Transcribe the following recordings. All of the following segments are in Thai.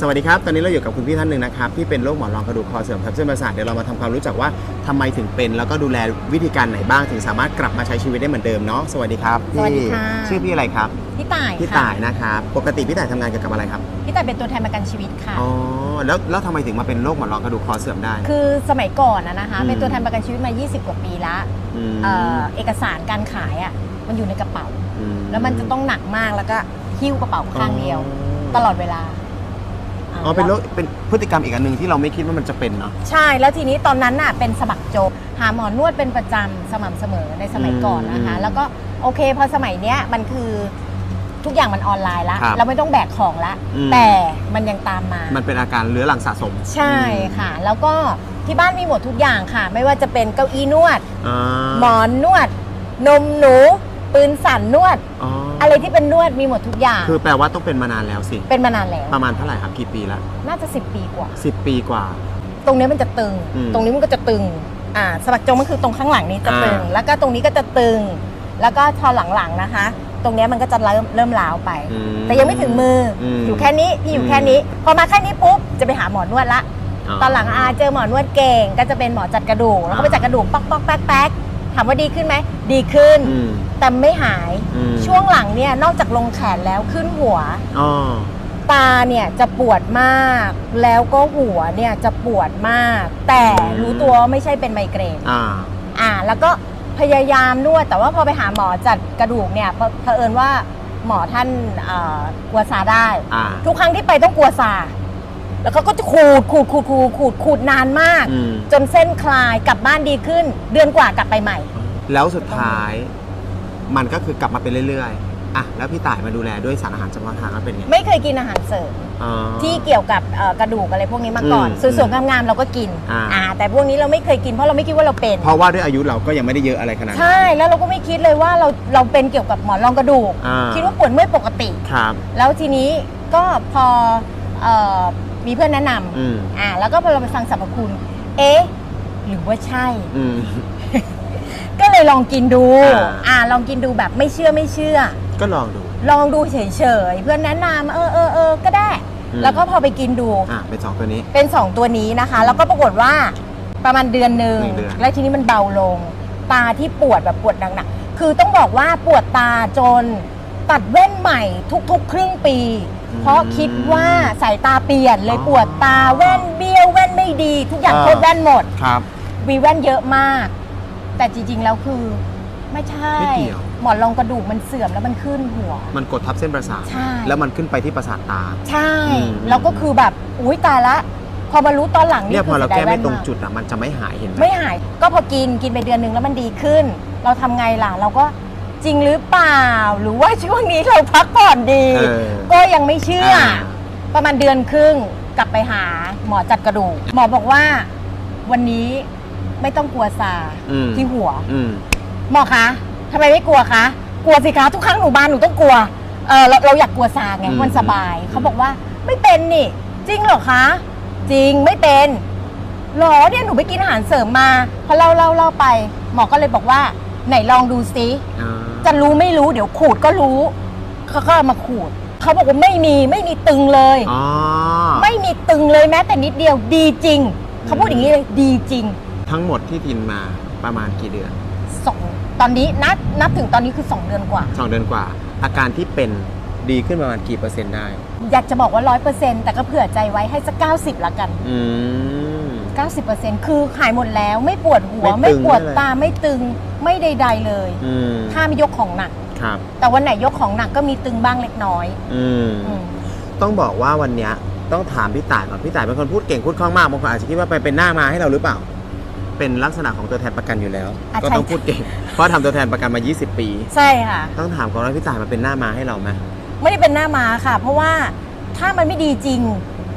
สวัสดีครับ ตอนนี้เราอยู่กับคุณพี่ท่านหนึ่งนะครับที่เป็นโรคหมอนรองกระดูกคอเสื่อมทับเส้นประสาทเดี๋ยวเรามาทำความรู้จักว่าทำไมถึงเป็น แล้วก็ดูแลวิธีการไหนบ้างถึงสามารถกลับมาใช้ชีวิตได้เหมือนเดิมเนาะสวัสดีครับสวัสดีค่ะพี่ชื่อพี่อะไรครับพี่ต่ายพี่ค่ะต่ายนะครับปกติพี่ต่ายทำงานเกี่ยวกับอะไรครับพี่ต่ายเป็นตัวแทนประกันชีวิตค่ะอ๋อแล้วแล้วทำไมถึงมาเป็นโรคหมอนรองกระดูกคอเสื่อมได้ คือสมัยก่อนนะนะคะอืมเป็นตัวแทนประกันชีวิตมา 20 กว่าปีละมเอ่อเอกสารการขายอะมันอยู่ในกระเป๋ามแล้วมันจะต้องหนักมากแล้วก็หิ้วกระเป๋าข้างเดียว ตลอดเวลา อ๋อเป็นโรคเป็นพฤติกรรมอีกอันหนึ่งที่เราไม่คิดว่ามันจะเป็นเนาะ ใช่แล้วทีนี้ตอนนั้นน่ะเป็นสมัครโจรหาหมอนวดเป็นประจำสม่ำเสมอในสมัยก่อนนะคะ อืมแล้วก็โอเคพอสมัยเนี้ยมันคือทุกอย่างมันออนไลน์ละครับเราไม่ต้องแบกของละ อืม แต่มันยังตามมามันเป็นอาการเรื้อรังสะสมใช่ค่ะ แล้วก็ที่บ้านมีหมดทุกอย่างค่ะ ไม่ว่าจะเป็นเก้าอี้นวด อ่าหมอนนวด นมหนู ปืนสั่นนวด อ๋อ อะไรที่เป็นนวดมีหมดทุกอย่าง คือแปลว่าต้องเป็นมานานแล้วสิ เป็นมานานแล้ว ประมาณเท่าไหร่ครับกี่ปีแล้วน่าจะ 10 ปีกว่า สิบปีกว่า ตรงนี้มันจะตึง อืมตรงนี้มันก็จะตึง อ่าสมัครจงมันคือตรงข้างหลังนี้จะตึง อ่า แล้วก็ตรงนี้ก็จะตึง แล้วก็พอหลังๆนะคะ ตรงเนี้ยมันก็จะเริ่มเริ่มล้าวไป อืมแต่ยังไม่ถึงมืออม อยู่แค่นี้พี่อยู่อืมแค่นี้ พอมาแค่นี้ปุ๊บจะไปหาหมอนวดละ ตอนหลังอาเจอหมอนวดเก่งก็จะเป็นหมอจัดกระดูกแล้วก็ไปจัดกระดูกป๊อกป๊อกแป๊กแป๊ก ถามว่าดีขึ้นไหม ดีขึ้น อืม แต่ไม่หาย อืม ช่วงหลังเนี่ยนอกจากลงแขนแล้วขึ้นหัว อ๋อ ตาเนี่ยจะปวดมาก แล้วก็หัวเนี่ยจะปวดมาก แต่รู้ตัวว่าไม่ใช่เป็นไมเกรน อ่า อ่าแล้วก็พยายามนวดแต่ว่าพอไปหาหมอจัดกระดูกเนี่ยเผเผอิญว่าหมอท่านเอ่อกลัวซาได้ อ่า ทุกครั้งที่ไปต้องกลัวซา แล้วเขาก็จะขูดขูดขูดขูดขูดขูดนานมาก อืม จนเส้นคลายกลับบ้านดีขึ้น เดือนกว่ากลับไปใหม่ แล้วสุดท้าย มันก็คือกลับมาเป็นเรื่อยๆอะแล้วพี่ต่ายมาดูแลด้วยสารอาหารเฉพาะทางแล้วเป็นไงไม่เคยกินอาหารเสริมอ๋อ ที่เกี่ยวกับเอ่อกระดูกอะไรพวกนี้มาก่อนอืมสวยๆงามๆเราก็กินอ่าแต่พวกนี้เราไม่เคยกินเพราะเราไม่คิดว่าเราเป็น เพราะว่าด้วยอายุเราก็ยังไม่ได้เยอะอะไรขนาดนั้น ใช่แล้วเราก็ไม่คิดเลยว่าเราเราเป็นเกี่ยวกับหมอนรองกระดูก อ่า คิดว่าปวดเมื่อยปกติ ครับ แล้วทีนี้ก็พอเอ่อ มีเพื่อนแนะนอืมำอ่าแล้วก็พอเราไปฟังสรรพคุณ เอ๊ะ หรือว่าใช่ อืม ก็เลยลองกินดู อ่า อ่า ลองกินดูแบบไม่เชื่อไม่เชื่อ ก็ลองดู ลองดูเฉยๆ เพื่อนแนะนำเออเออเออก็ได้ อืม แล้วก็พอไปกินดู อะเป็นสองตัวนี้ เป็น 2 ตัวนี้นะคะ แล้วก็ปรากฏว่าประมาณเดือนหนึ่งหนึ่งเดือน แล้วทีนี้มันเบาลง ตาที่ปวดแบบปวดหนักๆคือต้องบอกว่าปวดตาจนตัดแว่นใหม่ทุกๆ ครึ่งปี เพราะคิดว่าสายตาเปลี่ยนเลยปวดตาแว่นเบี้ยวแว่นไม่ดี ทุกอย่างโทษแว่นหมดครับมีแว่นเยอะมาก แต่จริง ๆ แล้วคือ ไม่ใช่ไม่เกี่ยว หมอนรองกระดูกมันเสื่อมแล้วมันขึ้นหัว มันกดทับเส้นประสาท ใช่ แล้วมันขึ้นไปที่ประสาทตา ใช่ อืม แล้วก็คือแบบอุ้ยตายละ พอมารู้ตอนหลังเนี่ยนี่พอเราสียดแก้ยไม่ว่นตรงากจุดอะมันจะไม่หายเห็นไหม ไม่หายก็พอกินกินไปเดือนหนึ่งแล้วมันดีขึ้น เราทำไงล่ะ เราก็ จริงหรือเปล่า หรือว่าช่วงนี้เราพักผ่อนดี เออก็ยังไม่เชื่อออ่าประมาณเดือนครึ่งกลับไปหาหมอจัดกระดูกหมอบอกว่าวันนี้ไม่ต้องกลัวซาอืมที่หัว อืม หมอคะทำไมไม่กลัวคะ กลัวสิคะ ทุกครั้งหนูมาหนูต้องกลัว เออเราเราอยากกลัวซาไงอืมมันสบายเขาบอกว่าไม่เป็นนี่ จริงเหรอคะ จริงไม่เป็นหรอเนี่ยหนูไปกินอาหารเสริมมา พอเล่าเล่าเล่าไป หมอก็เลยบอกว่า ไหนลองดูซิ อ่าจะรู้ไม่รู้เดี๋ยวขูดก็รู้เขาก็เอามาขูดเขาบอกว่าไม่มีไม่มีตึงเลย อ๋อ ไม่มีตึงเลยแม้แต่นิดเดียวดีจริงเขาพูดอย่างนี้เลยดีจริงทั้งหมดที่กินมาประมาณกี่เดือนสองตอนนี้นับนับถึงตอนนี้คือ 2 เดือนกว่า สองเดือนกว่า อาการที่เป็นดีขึ้นประมาณกี่เปอร์เซ็นต์ได้ อยากจะบอกว่าร้อยเปอร์เซ็นต์แต่ก็เผื่อใจไว้ให้สักเก้าสิบละกัน อืม เก้าสิบเปอร์เซ็นต์คือหายหมดแล้วไม่ปวดหัว ไม่ตึงไม่ปวดไม่อะไร ตาไม่ตึงไม่ใดๆเลย อืมถ้าไม่ยกของหนัก ครับ แต่วันไหนยกของหนักก็มีตึงบ้างเล็กน้อยอืม อืม ต้องบอกว่าวันเนี้ยต้องถามพี่ต่ายก่อนพี่ต่ายเป็นคนพูดเก่งพูดคล่องมากบางคนอาจจะคิดว่าไปเป็นหน้ามาให้เราหรือเปล่า เป็นลักษณะของตัวแทนประกันอยู่แล้ว อะก็ใช่ ต้องพูดเก่ง เพราะทำตัวแทนประกันมา 20 ปี ใช่ค่ะ ต้องถามก่อนว่าพี่ต่ายมาเป็นหน้ามาให้เราไหมไม่ได้เป็นหน้ามาค่ะ เพราะว่าถ้ามันไม่ดีจริง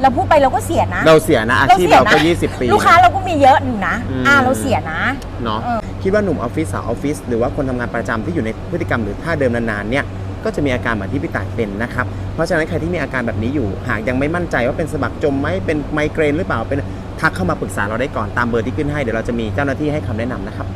เราพูดไปเราก็เสียนะเราเสียนะอาชีพเราก็นะ20 ปี ลูกค้าเราก็มีเยอะอยู่นะอืม อ่าเราเสียนะ เนาะเออ คิดว่าหนุ่มออฟฟิศสาวออฟฟิศหรือว่าคนทำงานประจำที่อยู่ในพฤติกรรมหรือท่าเดิมนานๆเนี่ยก็จะมีอาการเหมือนที่พี่ต่ายเป็นนะครับ เพราะฉะนั้นใครที่มีอาการแบบนี้อยู่ หากยังไม่มั่นใจว่าเป็นสะบักจมไหมเป็นไมเกรนหรือเปล่าเป็นทักเข้ามาปรึกษาเราได้ก่อนตามเบอร์ที่ขึ้นให้เดี๋ยวเราจะมีเจ้าหน้าที่ให้คำแนะนำนะครับ